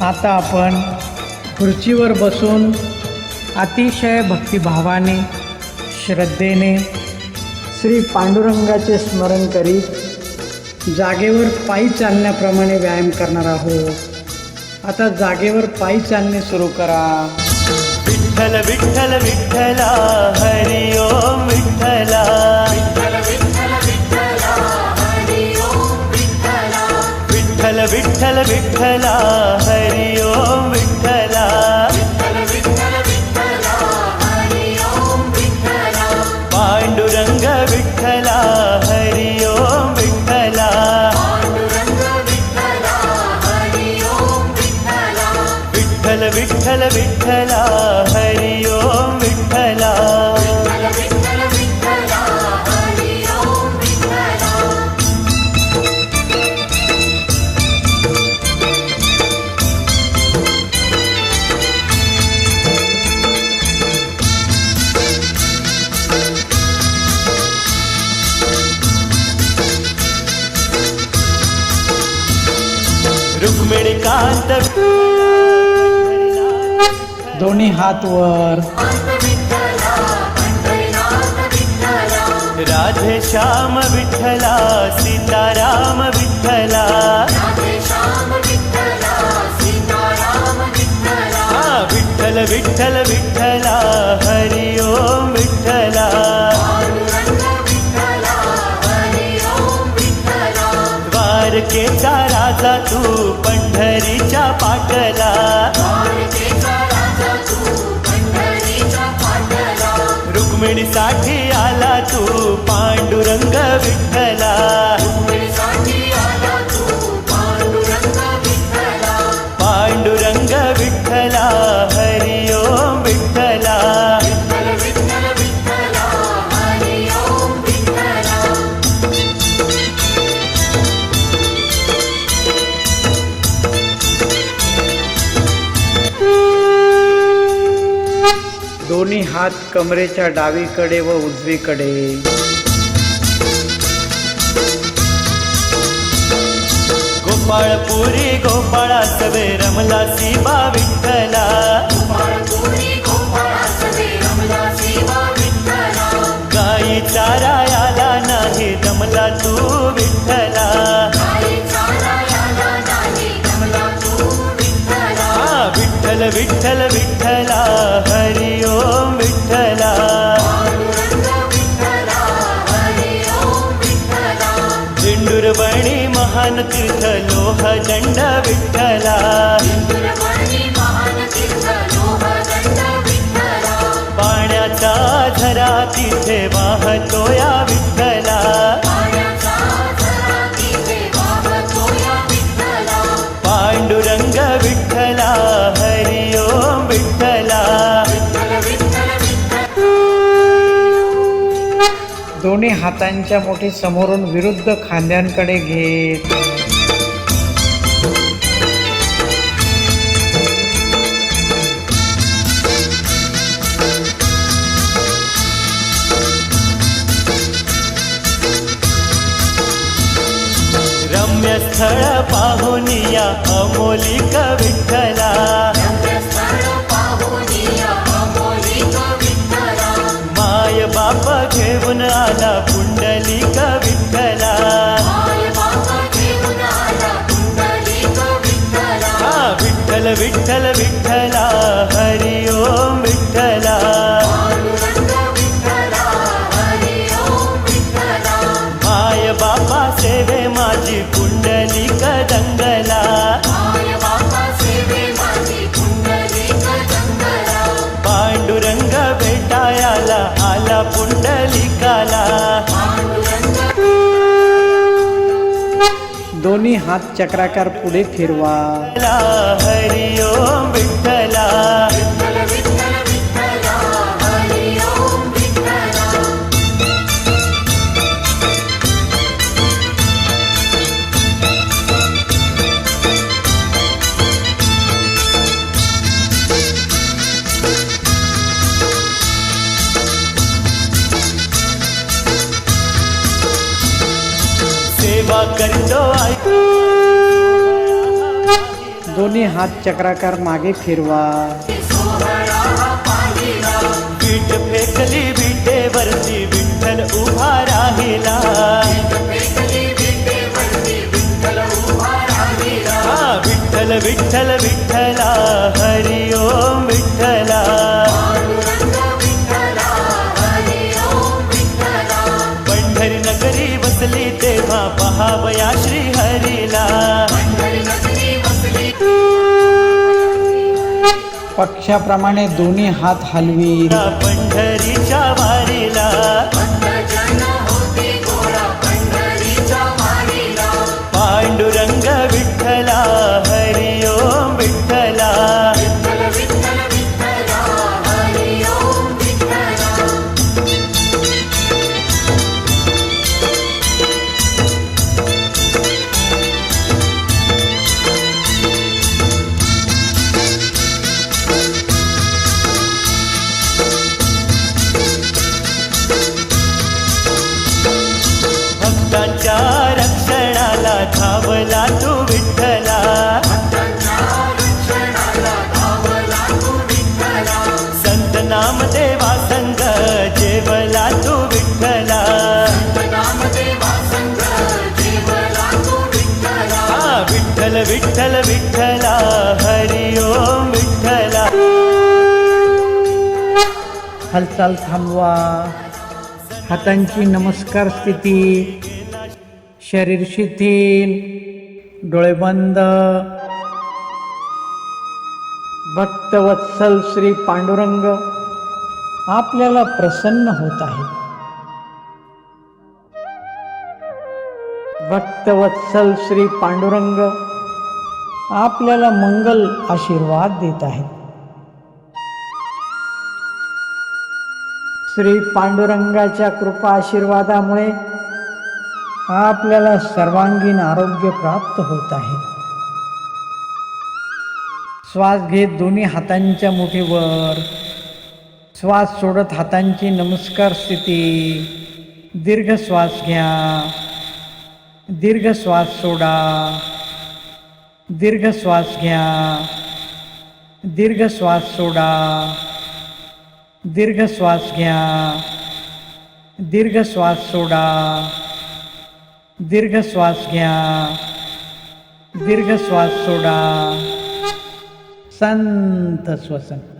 आता आपण खुर्चीवर बसून अतिशय भक्तिभावाने श्रद्धेने श्री पांडुरंगाचे स्मरण करीत जागेवर पायी चालण्याप्रमाणे व्यायाम करणार आहोत. आता जागेवर पायी चालणे सुरू करा. विठ्ठल विठ्ठल विठ्ठला हरि ओम विठ्ठला। विठ्ठल विठ्ठल विठ्ठला हरि ओम विठ्ठला। पांडुरंग विठ्ठला। कांत दोन्ही हात वर. राधे श्याम विठ्ठला सीताराम विठ्ठला. विठ्ठल विठ्ठल विठ्ठला हरि पंढरीच्या पाटला. रुक्मिणीसाठी हात कमरेच्या डावीकडे व उजवीकडे. गोपाळपुरी गोपाळा सवे रमला सीबा विठ्ठला. महान तीर्थ लोह दंड विठ्ठला पाण्याचा झरा तिथे वाहतो या दोन्ही हातांच्या मोठी समोरून विरुद्ध खांद्यांकडे घेत. रम्य स्थळ पाहुनिया या अमोलिक विठ्ठला. माय बाप घेऊन आला पुंडलिक विठ्ठला हा विठ्ठल विठ्ठल विठ्ठला हरि ओम विठ्ठला आला पुंडलिकाला. दोन्ही हात चक्राकार पुढे फिरवा. ला हरि ओम विठ्ठला. सेवा करतो दोन्ही हात चक्राकार मागे फिरवा. वीट फेकली विटेवरती विठ्ठल उभा राहिला. विठ्ठल विठ्ठला तेव्हा पहावया श्री हरीला पक्षाप्रमाणे दोन्ही हात हलवी या जेवला तू विठ्ठला. हा विठ्ठल विठ्ठल विठ्ठला. हरि ओम विठ्ठला. हालचाल थांबवा. हातांची नमस्कार स्थिती. शरीर शिथिल. डोळे बंद. भक्तवत्सल श्री पांडुरंग. आपल्याला प्रसन्न होत आहे. भक्तवत्सल श्री पांडुरंग आपल्याला मंगल आशीर्वाद देत आहे. श्री पांडुरंगाच्या कृपा आशीर्वादामुळे आपल्याला सर्वांगीण आरोग्य प्राप्त होत आहे. श्वास घेत दोन्ही हातांच्या मुठीवर श्वास सोडत हातांची नमस्कार स्थिती. दीर्घ श्वास घ्या. दीर्घ श्वास सोडा. दीर्घ श्वास घ्या. दीर्घ श्वास सोडा. दीर्घ श्वास घ्या. दीर्घ श्वास सोडा. दीर्घ श्वास घ्या. दीर्घ श्वास सोडा. संत श्वसन.